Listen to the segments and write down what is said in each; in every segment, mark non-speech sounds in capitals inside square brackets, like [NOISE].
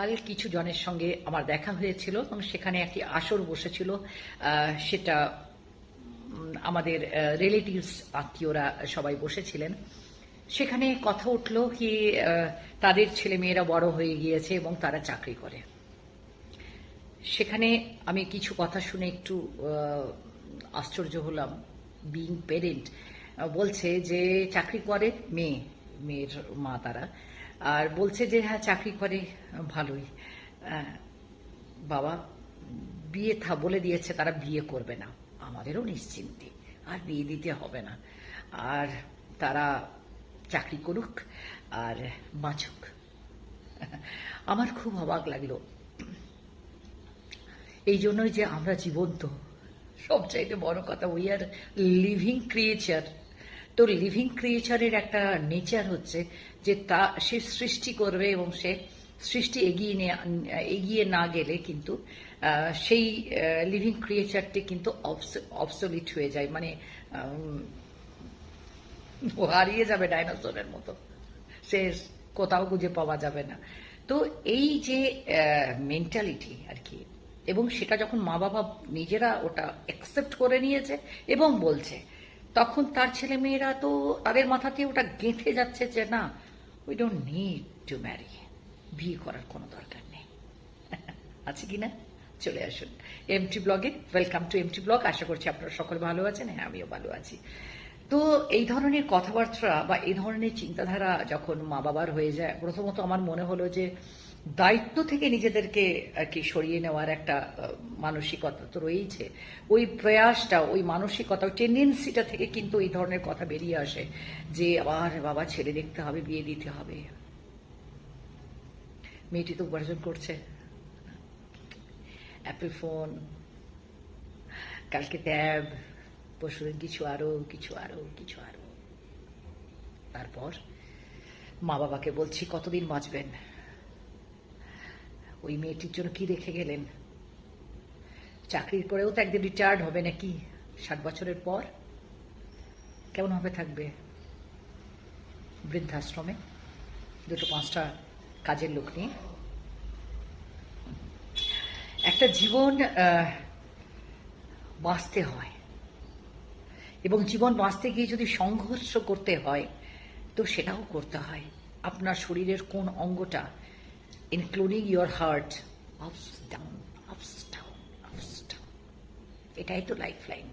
কাল কিছু জনের সঙ্গে আমার দেখা হয়েছিল এবং সেখানে একটি আসর বসেছিল সেটা আমাদের রিলেটিভস আত্মীয়রা সবাই বসেছিলেন। সেখানে কথা উঠল কি তাদের ছেলে মেয়েরা বড় হয়ে গিয়েছে এবং তারা চাকরি করে। সেখানে আমি কিছু কথা শুনে একটু আশ্চর্য হলাম। বিং পেরেন্ট বলছে যে চাকরি করে মেয়ে, মেয়ের মা তারা। আর বলছে যে হ্যাঁ চাকরি করে, ভালোই। বাবা, বিয়ে থা, বলে দিয়েছে, তারা বিয়ে করবে না। আমাদেরও নিশ্চিন্তি, আর বিয়ে দিতে হবে না। আর তারা চাকরি করুক আর বাঁচুক। আমার খুব অবাক লাগল। এই জন্যই যে আমরা জীবন্ত, সবচাইতে বড় কথা উই আর লিভিং ক্রিয়েচার তো লিভিং ক্রিয়েচারের একটা নেচার হচ্ছে যে তা, সে সৃষ্টি করবে এবং সে সৃষ্টি এগিয়ে এগিয়ে না গেলে কিন্তু সেই লিভিং ক্রিয়েচারটি কিন্তু অবসলিট হয়ে যায়। মানে হারিয়ে যাবে ডাইনোসরের মতো। সে কোথাও খুঁজে পাওয়া যাবে না। তো এই যে মেন্টালিটি আর কি, এবং সেটা যখন মা বাবা নিজেরা ওটা অ্যাকসেপ্ট করে নিয়েছে এবং বলছে তখন তার ছেলে মেয়েরা তো তাদের মাথাতে ওটা গেঁথে যাচ্ছে যে, না we don't need to marry বিয়ে করার কোনো দরকার নেই। [LAUGHS] আছে কি না? চলে আসুন। এমটি ব্লগে ওয়েলকাম টু এমটি ব্লগ আশা করছি আপনারা সকলে ভালো আছেন হ্যাঁ আমিও ভালো আছি। তো এই ধরনের কথাবার্তা বা এই ধরনের চিন্তাধারা যখন মা বাবার হয়ে যায়, প্রথমত আমার মনে হলো যে দায়িত্ব থেকে নিজেদেরকে আর কি সরিয়ে নেওয়ার একটা মানসিকতা তো রয়েছে ওই প্রয়াসটা, ওই মানসিকতা, ওই টেন্ডেন্সিটা থেকে কিন্তু এই ধরনের কথা বেরিয়ে আসে যে আবার বাবা ছেলে দেখতে হবে, বিয়ে দিতে হবে। মেয়েটি তো উপার্জন করছে। অ্যাপেল ফোন কালকে ট্যাব পরশুদিন কিছু আরও কিছু আরও কিছু আরও। তারপর মা বাবাকে বলছি, কতদিন বাঁচবেন? ওই মেয়েটির জন্য কি রেখে গেলেন? চাকরির করেও তো একদিন রিটায়ার্ড হবে নাকি? ষাট বছরের পর? কেমন হবে থাকবে? বৃদ্ধাশ্রমে? দুটো পাঁচটা কাজের লোক নিয়ে? একটা জীবন বাঁচতে হয়। এবং জীবন বাঁচতে গিয়ে যদি সংঘর্ষ করতে হয়, তো সেটাও করতে হয়। আপনার শরীরের কোন অঙ্গটা including your heart ups down ups down ups down এটাই তো লাইফ লাইন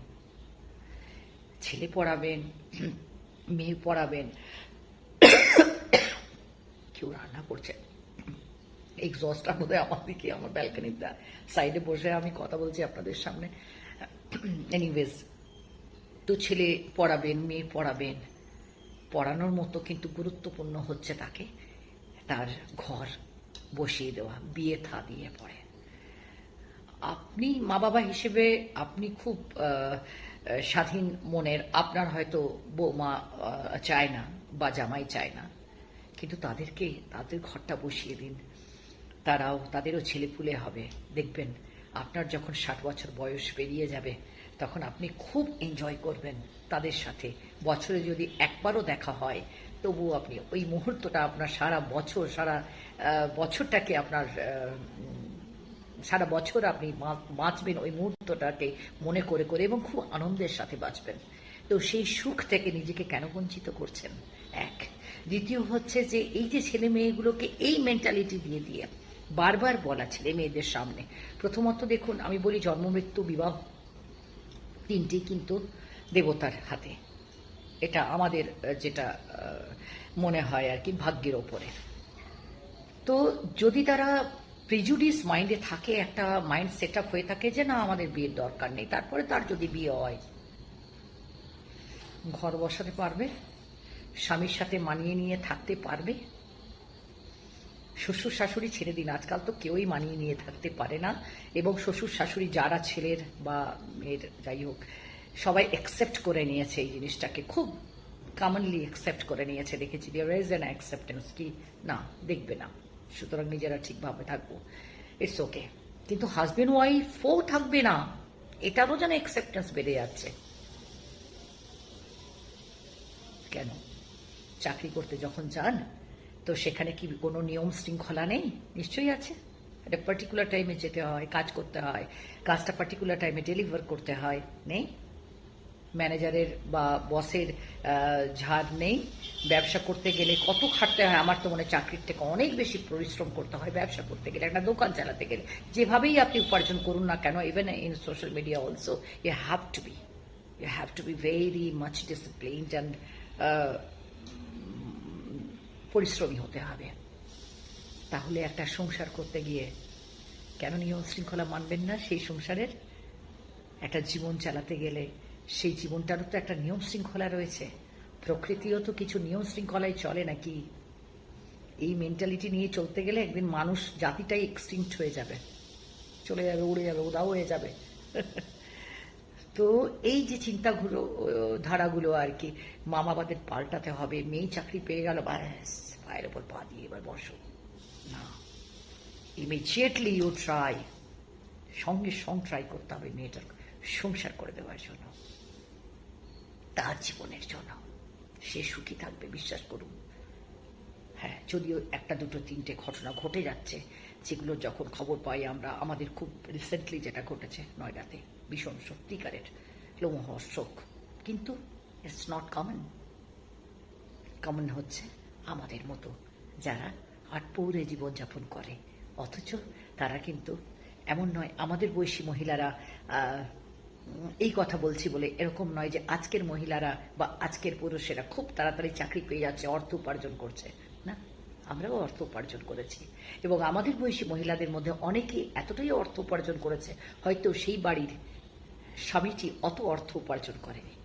ছেলে পড়াবেন, মেয়ে পড়াবেন, কেউ রান্না করছে। এক্সস্টটা বোধহয় আমার দিকে, আমার ব্যালকানির সাইডে বসে আমি কথা বলছি আপনাদের সামনে। এনিওয়েজ তো ছেলে পড়াবেন, মেয়ে পড়াবেন, পড়ানোর মতো কিন্তু গুরুত্বপূর্ণ হচ্ছে তাকে, তার ঘর। বসিয়ে দেওয়া, বিয়ে থা দিয়ে পড়ে। আপনি মা বাবা হিসেবে আপনি খুব স্বাধীন মনের, আপনার হয়তো বৌমা চায় না বা জামাই চায় না। কিন্তু তাদেরকে, তাদের ঘরটা বসিয়ে দিন। তারাও, তাদেরও ছেলেপুলে হবে। দেখবেন, আপনার যখন ষাট বছর বয়স পেরিয়ে যাবে, তখন আপনি খুব এনজয় করবেন তাদের সাথে। বছরে যদি একবারও দেখা হয় তবুও আপনি ওই মুহূর্তটা আপনার সারা বছর, সারা বছরটাকে আপনার সারা বছর আপনি বাঁচবেন ওই মুহূর্তটাকে মনে করে করে এবং খুব আনন্দের সাথে বাঁচবেন। তো সেই সুখ থেকে নিজেকে কেন বঞ্চিত করছেন? এক। দ্বিতীয় হচ্ছে যে এই যে ছেলে মেয়েগুলোকে এই মেন্টালিটি দিয়ে দিয়ে বারবার বলা ছেলে মেয়েদের সামনে। প্রথমত দেখুন, আমি বলি জন্ম, মৃত্যু, বিবাহ, তিনটি কিন্তু দেবতার হাতে। এটা আমাদের যেটা মনে হয় আর কি ভাগ্যের ওপরে। তো যদি তারা প্রিজুডিস মাইন্ডে থাকে, একটা মাইন্ড সেট আপ হয়ে থাকে যে না, আমাদের বিয়ের দরকার নেই, তারপরে তার যদি বিয়ে হয়, ঘর বসাতে পারবে, স্বামীর সাথে মানিয়ে নিয়ে থাকতে পারবে, শ্বশুর শাশুড়ি ছেড়ে দিন, আজকাল তো কেউই মানিয়ে নিয়ে থাকতে পারে না, এবং শ্বশুর শাশুড়ি যারা ছেলের বা মেয়ের, যাই হোক সবাই অ্যাকসেপ্ট করে নিয়েছে এই জিনিসটাকে। খুব কমনলি অ্যাকসেপ্ট করে নিয়েছে, দেখেছি। দেয়ার ইজ অ্যান অ্যাকসেপ্টেন্স কি? না, দেখবে না। সুতরাং নিজেরা ঠিকভাবে থাকব। ইটস ওকে কিন্তু হাজবেন্ড ওয়াইফও থাকবে না। এটারও যেন অ্যাকসেপ্টেন্স বেড়ে যাচ্ছে। কেন? চাকরি করতে যখন যান, তো সেখানে কি কোনো নিয়ম শৃঙ্খলা নেই? নিশ্চয়ই আছে। একটা পার্টিকুলার টাইমে যেতে হয়, কাজ করতে হয়। কাজটা পার্টিকুলার টাইমে ডেলিভার করতে হয়। নেই? ম্যানেজারের বা বসের ঝাড় নেই। ব্যবসা করতে গেলে কত খাটতে হয়? আমার তো মনে হয় চাকরির থেকে অনেক বেশি পরিশ্রম করতে হয় ব্যবসা করতে গেলে। একটা দোকান চালাতে গেলে। যেভাবেই আপনি উপার্জন করুন না কেন even in social media also you have to be you have to be very much disciplined and পরিশ্রমী হতে হবে। তাহলে একটা সংসার করতে গিয়ে কেন নিয়ম শৃঙ্খলা মানবেন না সেই সংসারের? একটা জীবন চালাতে গেলে সেই জীবনটারও তো একটা নিয়ম শৃঙ্খলা রয়েছে। প্রকৃতিও তো কিছু নিয়ম শৃঙ্খলায় চলে নাকি? এই মেন্টালিটি নিয়ে চলতে গেলে একদিন মানুষ জাতিটাই এক্সটিংক্ট হয়ে যাবে। চলে যাবে, উড়ে যাবে, উদাও হয়ে যাবে। তো এই যে চিন্তাগুলো ধারাগুলো আর কি, মামাবাদের পাল্টাতে হবে, মেয়ে চাকরি পেয়ে গেল, ব্যাস, পায়ের ওপর পা দিয়ে এবার বসো। না ইমিডিয়েটলি ইউ ট্রাই সঙ্গে সঙ্গ ট্রাই করতে হবে মেয়েটার। সংসার করে দেওয়ার জন্য, তার জীবনের জন্য। সে সুখী থাকবে, বিশ্বাস করুন। হ্যাঁ যদিও একটা, দুটো, তিনটে ঘটনা ঘটে যাচ্ছে, যেগুলো যখন খবর পাই আমরা, আমাদের খুব রিসেন্টলি যেটা ঘটেছে নয়ডাতে, ভীষণ সত্যিকারের লোমহর্ষক কিন্তু ইটস নট কমন কমন হচ্ছে আমাদের মতো যারা আটপৌরে জীবনযাপন করে। অথচ তারা কিন্তু এমন নয়, আমাদের বয়সী মহিলারা এই কথা বলছি বলে এরকম নয় যে আজকের মহিলারা বা আজকের পুরুষেরা খুব তাড়াতাড়ি চাকরি পেয়ে যাচ্ছে, অর্থ উপার্জন করছে। না, আমরাও অর্থ উপার্জন করেছি। এবং আমাদের বয়সী মহিলাদের মধ্যে অনেকে এতটাই অর্থ উপার্জন করেছে, হয়তো সেই বাড়ির স্বামীটি অত অর্থ উপার্জন করেনি।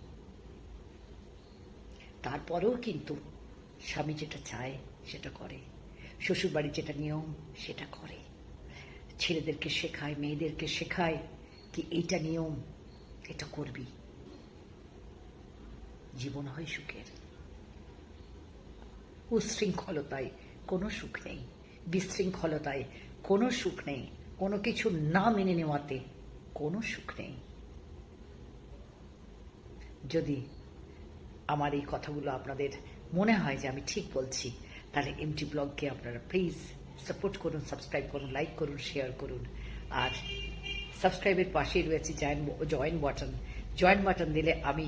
তারপরেও কিন্তু স্বামী যেটা চায় সেটা করে শ্বশুরবাড়ির যেটা নিয়ম সেটা করে। ছেলেদেরকে শেখায়, মেয়েদেরকে শেখায় কি এইটা নিয়ম এটা করবি। জীবন হয় সুখের। উশৃঙ্খলতায় কোনো সুখ নেই। বিশৃঙ্খলতায় কোনো সুখ নেই। কোনো কিছু না মেনে নেওয়াতে কোনো সুখ নেই। যদি আমার এই কথাগুলো আপনাদের মনে হয় যে আমি ঠিক বলছি, তাহলে এমটি ব্লগকে আপনারা প্লিজ সাপোর্ট করুন সাবস্ক্রাইব করুন লাইক করুন শেয়ার করুন। আর সাবস্ক্রাইবের পাশেই রয়েছে জয়েন বাটন জয়েন বাটন দিলে আমি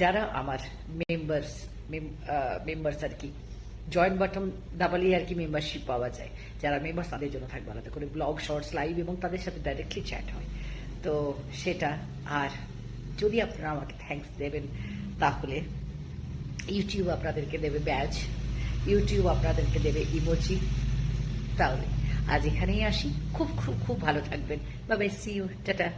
যারা আমার মেম্বার্স মেম্বার্স আর কি জয়েন বাটন দাবালেই আর কি মেম্বারশিপ পাওয়া যায়। যারা মেম্বার্স তাদের জন্য থাকবে আলাদা করে ব্লগ শর্টস লাইভ এবং তাদের সাথে ডাইরেক্টলি চ্যাট হয়। তো সেটা আর যদি আপনারা আমাকে থ্যাঙ্কস দেবেন, তাহলে ইউটিউব আপনাদেরকে দেবে ব্যাচ ইউটিউব আপনাদেরকে দেবে ইমোজি তাহলে আজ এখানেই আসি। খুব খুব খুব ভালো থাকবেন। বাবাই সি ইউ টাটা